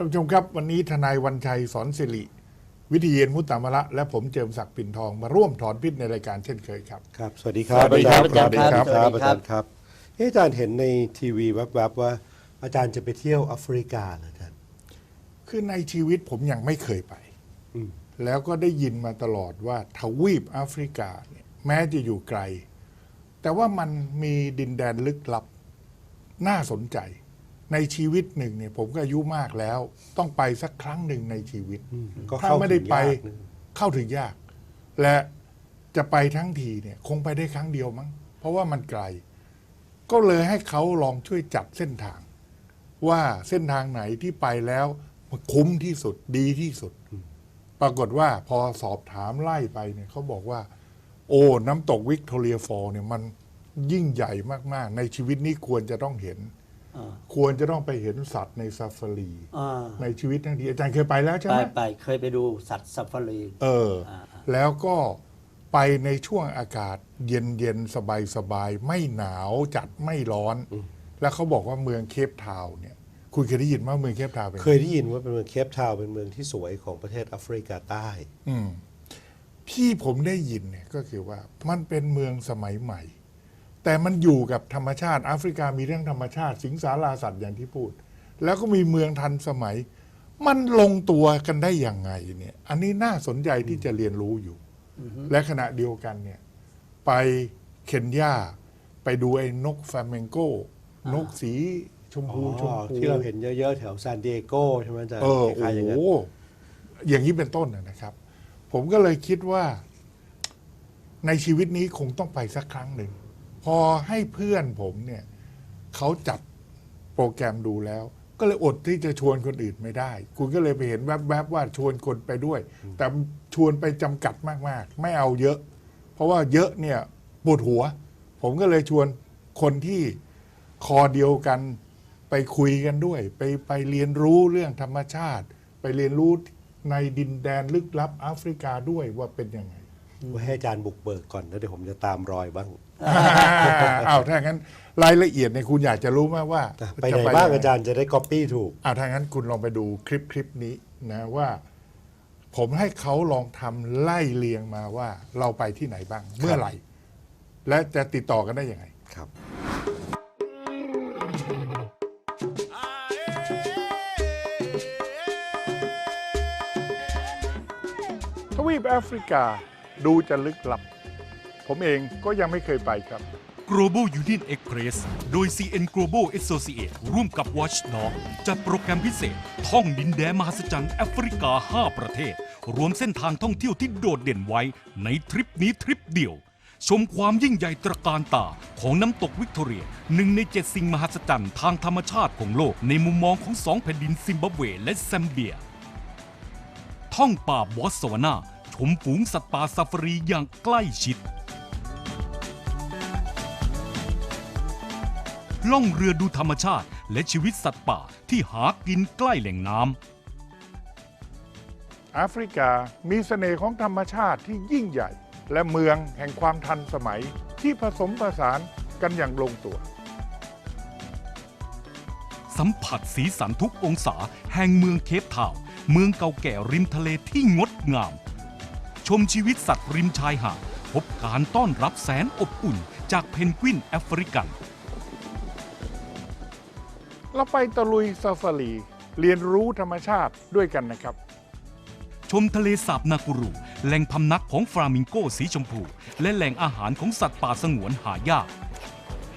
ท่านผู้ชมครับ วันนี้ทนายวันชัยสอนสิริ วิทยเยนมุตตามะละและผมเจิมศักดิ์ปิ่นทองมาร่วมถอนพิษในรายการเช่นเคยครับ ครับ สวัสดีครับสวัสดีครับอาจารย์อาจารย์ครับครับสวัสดีอาครับจารย์ครับเอ๊ะอาจารย์เห็นในทีวีแวบๆว่า อาจารย์จะไปเที่ยวแอฟริกาเหรออาจารย์คือในชีวิตผมยังไม่เคยไปอืมแล้วก็ได้ยินมาตลอดว่าทวีปแอฟริกาเนี่ยแม้จะอยู่ไกล แต่ว่ามันมีดินแดนลึกลับน่าสนใจ ในชีวิตหนึ่งเนี่ยผมก็อายุมากแล้ว ต้องไปสักครั้งหนึ่งในชีวิตก็ถ้าเข้าไม่ได้ถึงไปยากนะเข้าถึงยาก และจะไปทั้งทีเนี่ย คงไปได้ครั้งเดียวมั้ง เพราะว่ามันไกล ก็เลยให้เขาลองช่วยจัดเส้นทาง ว่าเส้นทางไหนที่ไปแล้วมันคุ้มที่สุดดีที่สุด ปรากฏว่าพอสอบถามไล่ไปเนี่ยเขาบอกว่า โอ้น้ำตกวิกตอเรียฟอลเนี่ยมันยิ่งใหญ่มากๆ ในชีวิตนี้ควรจะต้องเห็นอ่า ควรจะต้องไปเห็นสัตว์ในซาฟารีอ่าในชีวิตทั้งทีอาจารย์เคยไปแล้วใช่ไปไหมไปเคยไปดูสัตว์ซัฟฟารี เอออ่าแล้วก็ไปในช่วงอากาศเย็นเย็นสบายสบายๆไม่หนาวจัดไม่ร้อน แล้วเขาบอกว่าเมืองเคปทาวน์เนี่ย คุณเคยได้ยินว่าเมืองเคปทาวน์เป็นไงเคยได้ยินว่าเป็นเมืองเคปทาวน์เป็นเมืองที่สวยของประเทศแอฟริกาใต้ อืมที่ผมได้ยินเนี่ยก็คือว่ามันเป็นเมืองสมัยใหม่ แต่มันอยู่กับธรรมชาติแอฟริกามีเรื่องธรรมชาติ สิงสาราสัตว์อย่างที่พูด แล้วก็มีเมืองทันสมัย มันลงตัวกันได้ยังไงเนี่ย อันนี้น่าสนใจที่จะเรียนรู้อยู่ และขณะเดียวกันเนี่ย ไปเคนยาไปดูไอ้นกฟลาเมงโกนกสีชมอ๋พูชมอพูที่เราเห็นเยอะๆ แถวซานดิเอโกใช่ไหมอาจารย์เออคโอ้ล้ายๆอย่างโหนั้นอย่างนี้เป็นต้นนะนะครับ ผมก็เลยคิดว่า ในชีวิตนี้คงต้องไปสักครั้งหนึ่งพ อให้เพื่อนผมเนี่ยเขาจัดโปรแกรมดูแล้ว ก็เลยอดที่จะชวนคนอื่นไม่ได้ คุณก็เลยไปเห็นแวบๆว่าชวนคนไปด้วย แต่ชวนไปจำกัดมากๆ ไม่เอาเยอะ เพราะว่าเยอะเนี่ยปวดหัว ผมก็เลยชวนคนที่คอเดียวกันไปคุยกันด้วย ไปไปเรียนรู้เรื่องธรรมชาติ ไปเรียนรู้ในดินแดนลึกลับแอฟริกาด้วยว่าเป็นยังไง ไว้ให้อาจารย์บุกเบิกก่อนแล้วเดี๋ยวผมจะตามรอยบ้าง อ้าวถ้างั้นรายละเอียดเนี่ยคุณอยากจะรู้ไหมว่าไปไหนจะบ้างยังงอาจารย์จะได้ก๊อปปี้ถูกอ้าวถ้างั้นคุณลองไปดูคลิปคลิปนี้นะว่า ผมให้เขาลองทำไล่เลียงมาว่าเราไปที่ไหนบ้าง เมื่อไหร่ และจะติดต่อกันได้ยังไงครับทวีปแอฟริกา ดูจะลึกลับ ผมเองก็ยังไม่เคยไปครับ Global Union Express โดย CN Global Associate ร่วมกับ Watchdog จัดโปรแกรมพิเศษ ท่องดินแดนมหัศจรรย์แอฟริกา 5 ประเทศ รวมเส้นทางท่องเที่ยวที่โดดเด่นไว้ ในทริปนี้ทริปเดียว ชมความยิ่งใหญ่ตระการตาของน้ำตกวิกตอเรียหนึ่งในเจ็ดสิ่งมหัศจรรย์ทางธรรมชาติของโลก ในมุมมองของสองแผ่นดินซิมบับเว และแซมเบีย ท่องป่าบอสสวานา ชมฝูงสัตว์ป่าซาฟารีอย่างใกล้ชิด ล่องเรือดูธรรมชาติและชีวิตสัตว์ป่าที่หากินใกล้แหล่งน้ำแอฟริกามีเสน่ห์ของธรรมชาติที่ยิ่งใหญ่ และเมืองแห่งความทันสมัยที่ผสมผสานกันอย่างลงตัว สัมผัสสีสันทุกองศาแห่งเมืองเคปทาวน์เมืองเก่าแก่ริมทะเลที่งดงาม ชมชีวิตสัตว์ริมชายหาดพบการต้อนรับแสนอบอุ่น จากเพนกวินแอฟริกัน เราไปตะลุยซาฟารี เรียนรู้ธรรมชาติด้วยกันนะครับ ชมทะเลสาบนากุรู แหล่งพำนักของฟลามิงโกสีชมพู และแหล่งอาหารของสัตว์ป่าสงวนหายาก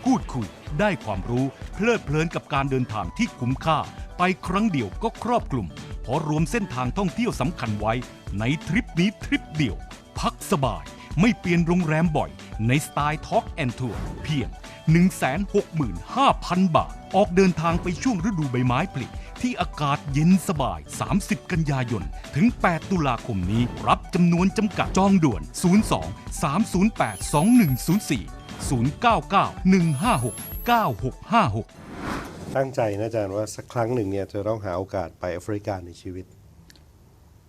พูดคุยได้ความรู้ เพลิดเพลินกับการเดินทางที่คุ้มค่า ไปครั้งเดียวก็ครอบคลุม เพราะรวมเส้นทางท่องเที่ยวสำคัญไว้ในทริปนี้ทริปเดียว พักสบายไม่เปลี่ยนโรงแรมบ่อย ในสไตล์ท็อกแอนทัวร์เพียง 165,000 บาท ออกเดินทางไปช่วงฤดูใบไม้ผลิที่อากาศเย็นสบาย 30 กันยายน ถึง 8 ตุลาคมนี้ รับจำนวนจำกัดจองด่วน 02 308 2104 099 156 9656 ตั้งใจนะอาจารย์ว่าสักครั้งหนึ่งเนี่ยจะต้องหาโอกาสไปแอฟริกาในชีวิต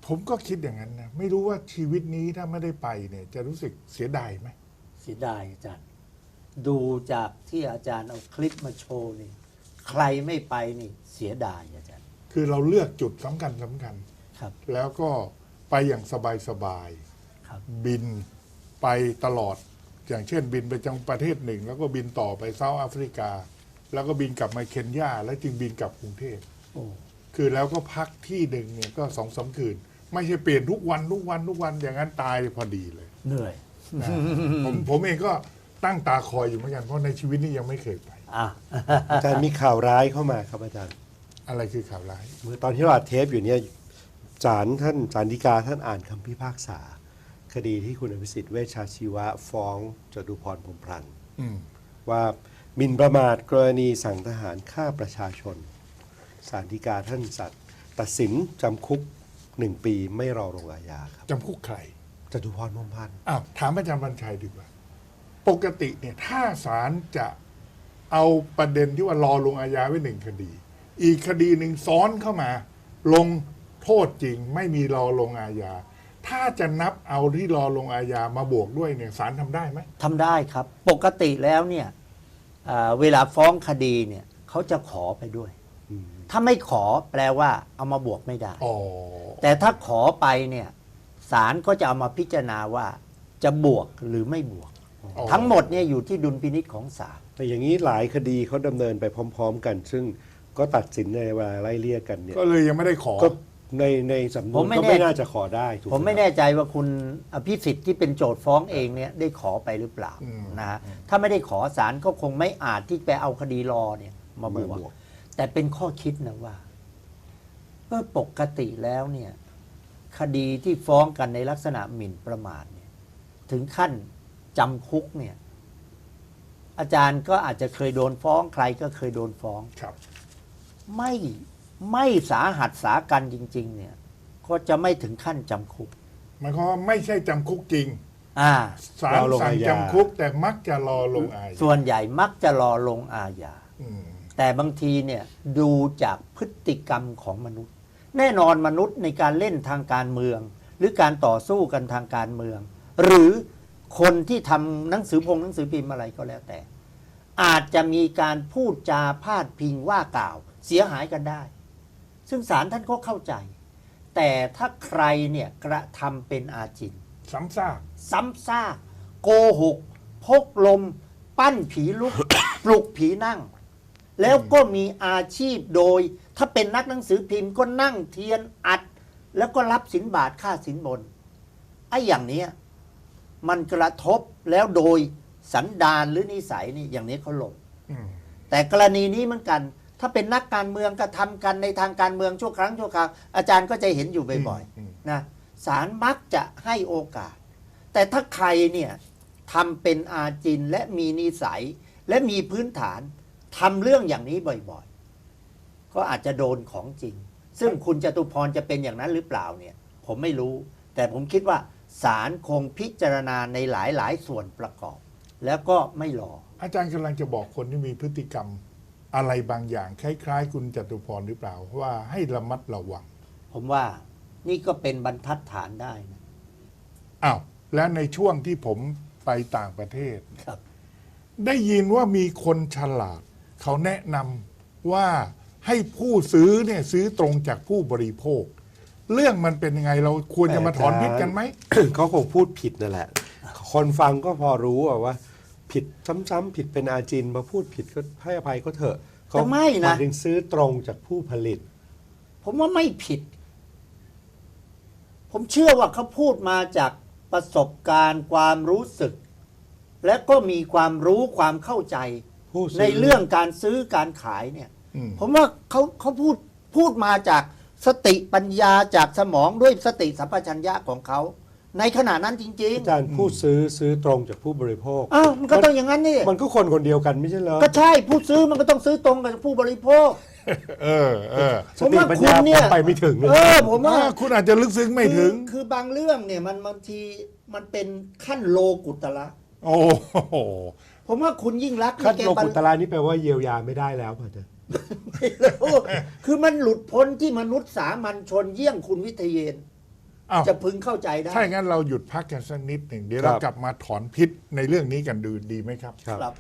ผมก็คิดอย่างนั้นนะ ไม่รู้ว่าชีวิตนี้ถ้าไม่ได้ไปเนี่ย จะรู้สึกเสียดายไหมเสียดายอาจารย์ ดูจากที่อาจารย์เอาคลิปมาโชว์นี่ ใครไม่ไปนี่เสียดายอาจารย์ คือเราเลือกจุดสำคัญสำคัญ ครับ แล้วก็ไปอย่างสบายครับๆบินไปตลอด อย่างเช่นบินไปจังประเทศหนึ่ง แล้วก็บินต่อไปเซาท์แอฟริกา แล้วก็บินกลับมาเคนยาแล้วจึงบินกลับกรุงเทพโอ้คือแล้วก็พักที่หนึ่งเนี่ยก็สองสามคืน ไม่ใช่เปลี่ยนทุกวันทุกวันทุกวันอย่างนั้นตายพอดีเลยเหนื่อยนะผมผมเองก็ตั้งตาคอยอยู่เหมือนกันเพราะในชีวิตนี้ยังไม่เคยไป อะ อาจารย์มีข่าวร้ายเข้ามาครับอาจารย์อะไรคือข่าวร้ายเมื่อตอนที่เราอัดเทปอยู่เนี่ยศาลท่านศาลฎีกาท่านอ่านคำพิพากษา คดีที่คุณอภิสิทธิ์เวชชาชีวะฟ้องจตุพรพรหมพันธ์ อืม ว่า หมิ่นประมาทกรณีสั่งทหารฆ่าประชาชนศาลฎีกาท่านสัตว์ตัดสินจำคุกหนึ่งปีไม่รอลงอาญาครับจำคุกใครจตุพรพรหมพันธ์อ้าวถามอาจารย์บรรชัยดีกว่า ปกติเนี่ยถ้าศาลจะเอาประเด็นที่ว่ารอลงอาญาไว้หนึ่งคดี อีกคดีหนึ่งซ้อนเข้ามา ลงโทษจริงไม่มีรอลงอาญา ถ้าจะนับเอาที่รอลงอาญามาบวกด้วยเนี่ยศาลทำได้ไหมทำได้ครับ ปกติแล้วเนี่ยอ่า เวลาฟ้องคดีเนี่ยเขาจะขอไปด้วย ถ้าไม่ขอแปลว่าเอามาบวกไม่ได้อ๋อแต่ถ้าขอไปเนี่ยศาลก็จะเอามาพิจารณาว่าจะบวกหรือไม่บวกอ๋อทั้งหมดเนี่ยอยู่ที่ดุลพินิษของศาลแต่อย่างนี้หลายคดีเขาดำเนินไปพร้อม ๆ กัน ซึ่งก็ตัดสินในเวลาไล่เลี่ยกันเนี่ยก็เลยยังไม่ได้ขอก็ ในในสำนผวมนไม่ก็แน่ ไม่น่าจะขอได้ถูกหผมไม่ครับ แน่ใจว่าคุณอภิสิทธิ์ที่เป็นโจทย์ฟ้องเองเนี่ยได้ขอไปหรือเปล่าอืม นะฮะถ้าไม่ได้ขอศาลก็คงไม่อาจที่ไปเอาคดีรอเนี่ยมาบวมาบวกกแต่เป็นข้อคิดนะว่าเมื่อปกติแล้วเนี่ย คดีที่ฟ้องกันในลักษณะหมิ่นประมาทเนี่ย ถึงขั้นจำคุกเนี่ย อาจารย์ก็อาจจะเคยโดนฟ้องใครก็เคยโดนฟ้อง ครับ ไม่ ไม่สาหัสสากันจริง ๆ เนี่ย ก็จะไม่ถึงขั้นจำคุก หมายความว่าไม่ใช่จำคุกจริงอ่า ศาลสั่งจำคุกแต่มักจะรอลงอาญาส่วนใหญ่มักจะรอลงอาญา อืมแต่บางทีเนี่ยดูจากพฤติกรรมของมนุษย์ แน่นอนมนุษย์ในการเล่นทางการเมือง หรือการต่อสู้กันทางการเมือง หรือคนที่ทำหนังสือพงหนังสือพิมพ์อะไรก็แล้วแต่ อาจจะมีการพูดจาพาดพิงว่ากล่าว เสียหายกันได้ ซึ่งศาลท่านก็เข้าใจ แต่ถ้าใครเนี่ยกระทำเป็นอาจิน ซ้ำซากซ้ำซากโกหก พกลม ปั้นผีลุก ปลุกผีนั่ง แล้วก็มีอาชีพโดย ถ้าเป็นนักหนังสือพิมพ์ก็นั่งเทียนอัด แล้วก็รับสินบาทค่าสินบนไอ้อย่างเนี้ยมันกระทบแล้วโดยสันดานหรือนิสัยนี่อย่างนี้เขาลง อืมแต่กรณีนี้เหมือนกัน ถ้าเป็นนักการเมืองกระทำกันในทางการเมืองชั่วครั้งชั่วคราวอาจารย์ก็จะเห็นอยู่บ่อยอืมๆนะศาลมักจะให้โอกาส แต่ถ้าใครเนี่ยทำเป็นอาจินและมีนิสัย และมีพื้นฐานทำเรื่องอย่างนี้บ่อยๆ ก็อาจจะโดนของจริง ซึ่งคุณจตุพรจะเป็นอย่างนั้นหรือเปล่าเนี่ยผมไม่รู้ แต่ผมคิดว่าศาลคงพิจารณาในหลายๆ ส่วนประกอบ แล้วก็ไม่รออาจารย์กำลังจะบอกคนที่มีพฤติกรรม อะไรบางอย่างคล้ายๆ คุณจตุพรหรือเปล่าว่าให้ระมัดระวัง ผมว่านี่ก็เป็นบรรทัดฐานได้นะอ้าวและในช่วงที่ผมไปต่างประเทศ ครับ ได้ยินว่ามีคนฉลาด เขาแนะนำว่าให้ผู้ซื้อเนี่ยซื้อตรงจากผู้บริโภค เรื่องมันเป็นยังไงเราควรจะมาถอนพิษกันไหม เขาคงพูดผิดนั่นแหละ คนฟังก็พอรู้อะว่า ผิดซ้ำๆผิดเป็นอาจินมาพูดผิดก็ให้อภัยก็เถอะเขาแต่ไม่นะ หายถึงซื้อตรงจากผู้ผลิต ผมว่าไม่ผิด ผมเชื่อว่าเขาพูดมาจากประสบการณ์ความรู้สึก และก็มีความรู้ความเข้าใจ ผู้ซื้อในเรื่องการซื้อการขายเนี่ย อืม ผมว่าเขาเขาพูดพูดมาจากสติปัญญาจากสมองด้วยสติสัมปชัญญะของเขา ในขณะนั้นจริงอาจารย์ผู้ซื้อซื้อตรงจากผู้บริโภค ๆอ้าวมันก็ต้องอย่างนั้นนี่มันก็คนคนเดียวกันไม่ใช่เหรอก็ใช่ผู้ซื้อมันก็ต้องซื้อตรงกับผู้บริโภค เออเออสติปัญญาผมว่าคุณเนี่ผยมไปไม่ถึงเลยเออผมว่าว่าคุณอาจจะลึกซึ้งไม่ถึง คือคือบางเรื่องเนี่ยมันบางทีมันเป็นขั้นโลกุตละโอ้โห ผมว่าคุณยิ่งรักษณ์ขั้นแกโลบรกุตลานี่แปลว่าเยียวยาไม่ได้แล้วป่ะอาจารย์ไม่รู้คือมันหลุดพ้นที่มนุษย์สามัญชนเยี่ยงคุณวิทยเยน อ้าว จะพึงเข้าใจได้ ถ้าอย่างนั้นเราหยุดพักกันสักนิดหนึ่งเดี๋ยวครัเราบกลับมาถอนพิษในเรื่องนี้กันดูดีไหมครับ ครับครับ